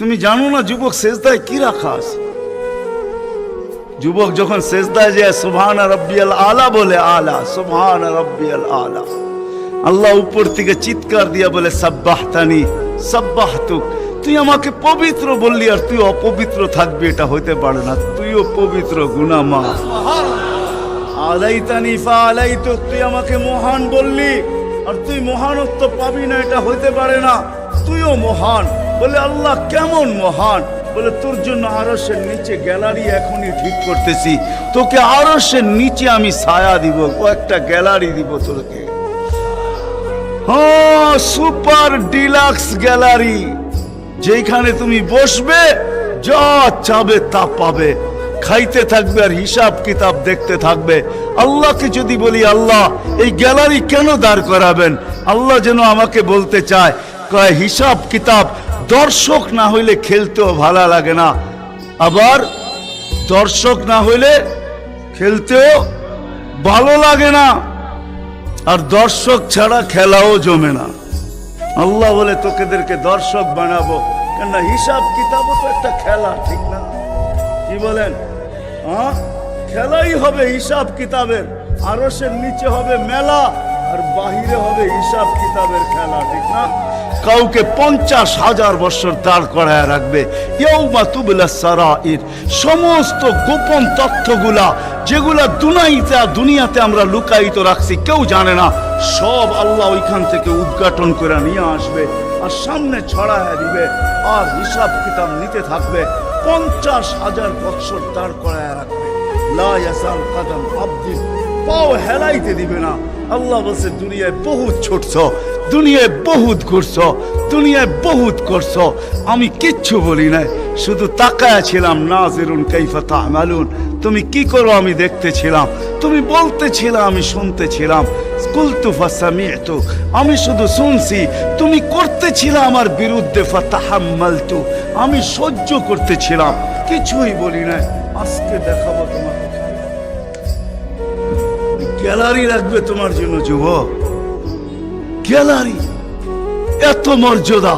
তুমি জানো না যুবক শেষদায় কি রাখা আছে? যুবক যখন শেষদায় যায়, সুবহান রব্বিয়াল আলা বলে আলা, সুবহান রব্বিয়াল আলা। আল্লাহ উপর থেকে চিৎকার দিয়া বলে, সাব্বাহতানি, সাব্বাহতুক। তুই আমাকে পবিত্র বললি আর তুই অপবিত্র থাকবি, এটা হইতে পারে না। তুইও পবিত্র গুনামা আলাইতানি ফা আলাইতু তুই আমাকে মহান বললি, আর তুই মহানত্ব পাবি না, এটা হইতে পারে না। তুইও মহান। বলে, আল্লাহ কেমন মহান? বলে, তোর জন্য আরসের নিচে গ্যালারি এখনই ঠিক করতেছি। তোকে আরসের নিচে আমি ছায়া দিব, ও একটা গ্যালারি দিব তোকে। সুপার ডিলাক্স গ্যালারি যেখানে তুমি বসবে, যা চাবে তা পাবে। খাইতে থাকবে আর হিসাব কিতাব দেখতে থাকবে। আল্লাহকে যদি বলি, আল্লাহ, এই গ্যালারি কেন দাঁড় করাবেন? আল্লাহ যেন আমাকে বলতে চায়, কয়, হিসাব কিতাব দর্শক না হইলে খেলতেও ভালো লাগে না। আবার দর্শক না হইলে খেলতেও ভালো লাগে না। আর দর্শক ছাড়া খেলাও জমে না। আল্লাহ বলে, তোকেদেরকে দর্শক বানাবো। কেননা হিসাব কিতাবও তো একটা খেলা, ঠিক না? কি বলেন? হ্যাঁ খেলাই হবে হিসাব কিতাবের আরসের নিচে হবে মেলা, আর বাহিরে হবে হিসাব কিতাবের খেলা, ঠিক না? কাউকে পঞ্চাশ হাজার বছর দাঁড় করায় রাখবে। ইয়ৌমা তুবলা সারাইর। সমস্ত গোপন তথ্যগুলা, যেগুলা দুনাইতে দুনিয়াতে আমরা লুকায়িত রাখছি, কেউ জানে না। সব আল্লাহ ওইখান থেকে উদ্ঘাটন করে নিয়ে আসবে আর সামনে ছড়ায় দিবে আর হিসাব কিতাব নিতে থাকবে। পঞ্চাশ হাজার বছর দাঁড় করায় রাখবে। লা ইয়াসাল কাদাম আব্দিন। পাও হেলাইতে দিবে না। আল্লাহ বলছে, দুনিয়ায় বহুত ছুটছ দুনিয়ায় বহুত ঘুরছ, দুনিয়ায় বহুত করছ। আমি কিচ্ছু বলি নাই, শুধু তাকায় ছিলাম, নাজিরুন কাইফা তামালুন তুমি কি করো? আমি দেখতেছিলাম, তুমি বলতেছিলাম আমি শুনতেছিলাম কুলতু ফাসামিআতু আমি শুধু শুনছি তুমি করতেছিলে আমার বিরুদ্ধে, ফাতাহাম্মালতু আমি সহ্য করতেছিলাম কিছুই বলি নাই। আজকে দেখাবো তোমাকে। গ্যালারি রাখবে তোমার জন্য, যুবক। গ্যালারি। এত মর্যাদা।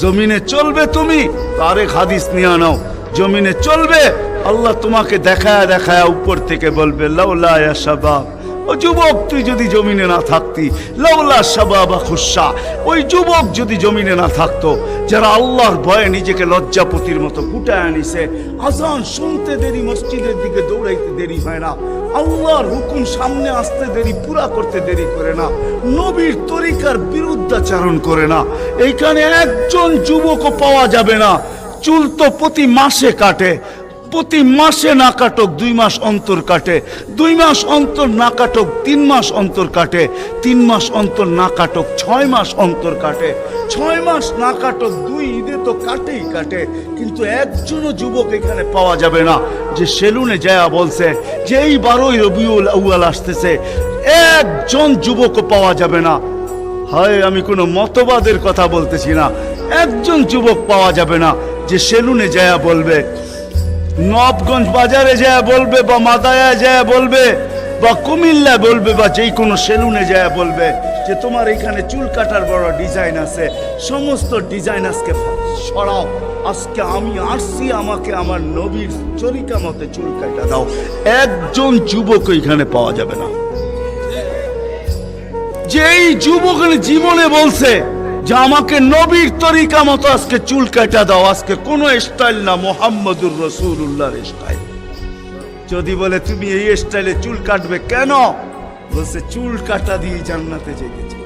জমিনে চলবে তুমি তারে হাদিস নিয়ে আনাও জমিনে চলবে, আল্লাহ তোমাকে দেখায় দেখায় উপর থেকে বলবে, লাউলা শাবাব। ও যুবক, তুই যদি জমিনে না থাকতি লাউলা শাবাবা খুশা ওই যুবক যদি জমিনে না থাকতো, যারা আল্লাহর ভয়ে নিজেকে লজ্জাপতির মতো গুটায় আনিছে, আজান শুনতে দেরি, মসজিদের দিকে দৌড়াইতে দেরি হয় না, আল্লাহর হুকুম সামনে আসতে দেরি, পুরা করতে দেরি করে না, নবীর তরিকার বিরুদ্ধাচারণ করে না, এইখানে একজন যুবকও পাওয়া যাবে না, চুল তো প্রতি মাসে কাটে প্রতি মাসে না কাটক, দুই মাস অন্তর কাটে। দুই মাস অন্তর না কাটক, তিন মাস অন্তর কাটে। তিন মাস অন্তর না কাটক, ছয় মাস অন্তর কাটে। ছয় মাস না কাটক, দুই ঈদে তো কাটেই কাটে। কিন্তু একজনও যুবক এখানে পাওয়া যাবে না। যে সেলুনে যায়া বলছে যে এই বারোই রবিউল আউয়াল আসতেছে, একজন যুবকও পাওয়া যাবে না। হয়, আমি কোনো মতবাদের কথা বলতেছি না। একজন যুবক পাওয়া যাবে না যে সেলুনে যায়া বলবে নবগঞ্জ বাজারে যায় বলবে বা মাদায়া যায় বলবে বা কুমিল্লা বলবে বা যেই কোনো সেলুনে যায় বলবে যে তোমার এখানে চুল কাটার বড় ডিজাইন আছে, সমস্ত ডিজাইন আজকে সরাও। আজকে আমি আসছি, আমাকে আমার নবীর চরিকা মতে চুল কাটা দাও। একজন যুবক এখানে পাওয়া যাবে না। যেই যুবক জীবনে বলছে যে আমাকে নবীর তরিকা মতো আজকে চুল কাটা দাও, আজকে কোন স্টাইল না, মোহাম্মদুর রসুল রসুল্লাহর স্টাইল যদি বলে, তুমি এই স্টাইলে চুল কাটবে কেন? বলছে, চুল কাটা দিয়ে জান্নাতে যেতেছে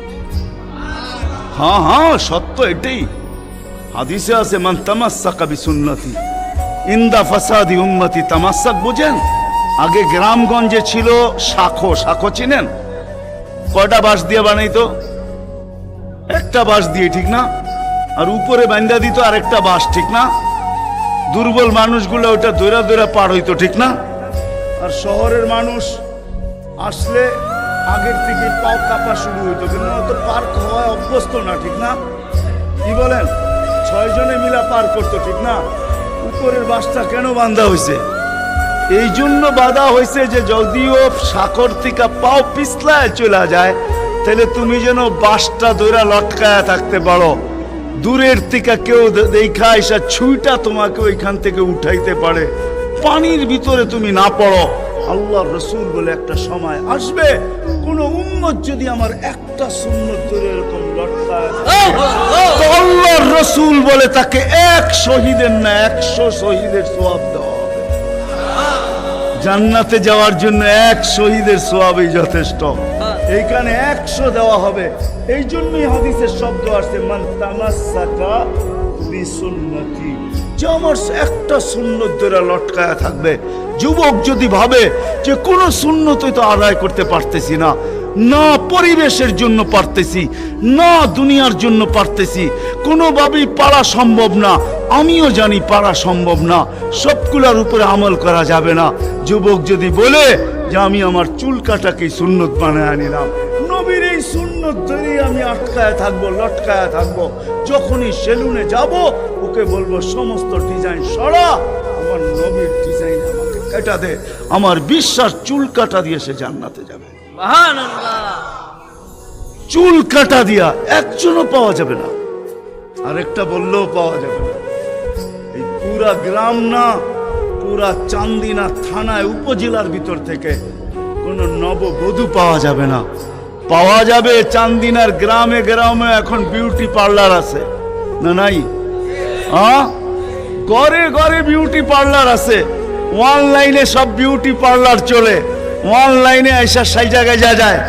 হ্যাঁ হ্যাঁ সত্য এটাই। হাদিসে আছে, মান তামাসসাকা বিসুন্নতি, ইন্দা ফাসাদি উম্মতি তামাসাক, বুঝেন? আগে গ্রামগঞ্জে ছিল শাখো শাখো চিনেন? কয়টা বাঁশ দিয়ে বানাইতো? একটা বাঁশ দিয়ে, ঠিক না? আর উপরে বান্দা দিত আরেকটা বাঁশ, ঠিক না? দুর্বল মানুষগুলো ওটা দৈরা দৈরা পার হইতো, ঠিক না? আর শহরের মানুষ আসলে আগের থেকে পাও কাপা শুরু হইতো, কিন্তু তো পার হওয়ায় অভ্যস্ত না, ঠিক না? কি বলেন? ছয় জনে মিলা পার করতো, ঠিক না? উপরের বাসটা কেন বান্ধা হয়েছে এই জন্য বাধা হয়েছে যে যদিও সাকর থেকে পাও পিছলায় চলে যায় তাহলে তুমি যেন বাসটা দৈরা লটকায় থাকতে পারো। দূরের থেকে কেউ দেখা এসা ছুইটা তোমাকে ওইখান থেকে উঠাইতে পারে। পানির ভিতরে তুমি না পড়ো। আল্লাহ রসুল বলে একটা সময় আসবে, কোন উম্মত যদি আমার একটা সুন্নত ধরে লটকায় তো আল্লাহর রসুল বলে তাকে এক শহীদের না একশো শহীদের সোয়াব দেওয়া হবে। জান্নাতে যাওয়ার জন্য এক শহীদের সোয়াবই যথেষ্ট। এইখানে একশো দেওয়া হবে। এই জন্যই হাদিসের শব্দ আসছে, মান তামাসাকা বিসুন্নতি। যে আমার একটা সুন্নত ধরে লটকায়া থাকবে। যুবক যদি ভাবে যে কোনো সুন্নতই তো আদায় করতে পারতেছি না না পরিবেশের জন্য পারতেছি, না দুনিয়ার জন্য পারতেছি, কোনোভাবেই পারা সম্ভব না, আমিও জানি পারা সম্ভব না, সবগুলার উপরে আমল করা যাবে না। যুবক যদি বলে যে আমি আমার চুল কাটাকে সুন্নত বানায় নিলাম নবীর এই সুন্নত ধরেই আমি আটকায় থাকব লটকায় থাকব। যখনই সেলুনে যাব ওকে বলব সমস্ত ডিজাইন সরা আমার নবীর ডিজাইন আমাকে কেটা দে। আমার বিশ্বাস চুল কাটা দিয়ে সে জান্নাতে যাবে। চুল কাটা দিয়া একজনও পাওয়া যাবে না আরেকটা বললেও পাওয়া যাবে না। এই পুরা গ্রাম না পুরা চান্দিনা থানায় উপজেলার ভিতর থেকে কোনো নববধূ পাওয়া যাবে না। পাওয়া যাবে চান্দিনার গ্রামে গ্রামে এখন বিউটি পার্লার আছে। না নাই? হ্যাঁ ঘরে ঘরে বিউটি পার্লার আছে। অনলাইনে সব বিউটি পার্লার চলে। অনলাইনে এসা সেই জায়গায় যা যায়।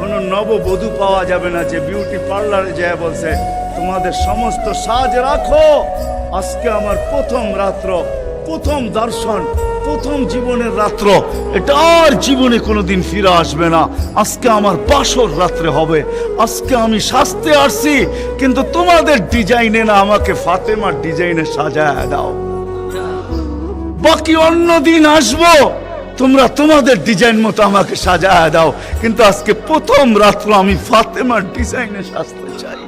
কোনো নববধূ পাওয়া যাবে না যে বিউটি পার্লারে যায় বলছে, তোমাদের সমস্ত সাজ রাখো। আজকে আমার প্রথম রাত্র। প্রথম দর্শন, প্রথম জীবনের রাত্র। এটা আর জীবনে কোনোদিন ফিরে আসবে না। আজকে আমার বাসর রাত্রে হবে। আজকে আমি সাজতে আসছি, কিন্তু তোমাদের ডিজাইনে না আমাকে ফাতেমার ডিজাইনে সাজায় দাও। বাকি অন্য দিন আসব, তোমরা তোমাদের ডিজাইন মতো আমাকে সাজায় দাও। কিন্তু আজকে প্রথম রাত্র আমি ফাতেমার ডিজাইনে সাজতে চাই।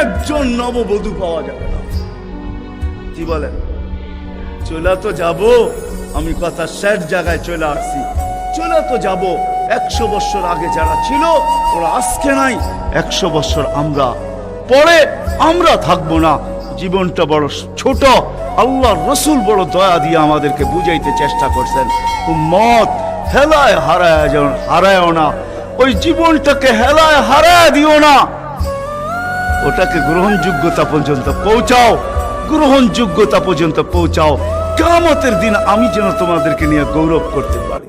একজন নববধূ পাওয়া যাবে না। কি বলেন? চলে তো যাব, আমি কথা শেষ জায়গায় চলে আসছি। চলে তো যাব, একশো বছর আগে যারা ছিল, ওরা আজকে নাই, একশো বছর আমরা। পরে আমরা থাকব না, জীবনটা বড় ছোট। আল্লাহ রসুল বড় দয়া দিয়ে আমাদেরকে বুঝাইতে চেষ্টা করছেন। মত হেলায় হারায় যেন হারায়ও না। ওই জীবনটাকে হেলায় হারায় দিও না। ওটাকে গ্রহণযোগ্যতা পর্যন্ত পৌঁছাও। গ্রহণযোগ্যতা পর্যন্ত পৌঁছাও। কামতের দিন আমি যেন তোমাদেরকে নিয়ে গৌরব করতে পারি।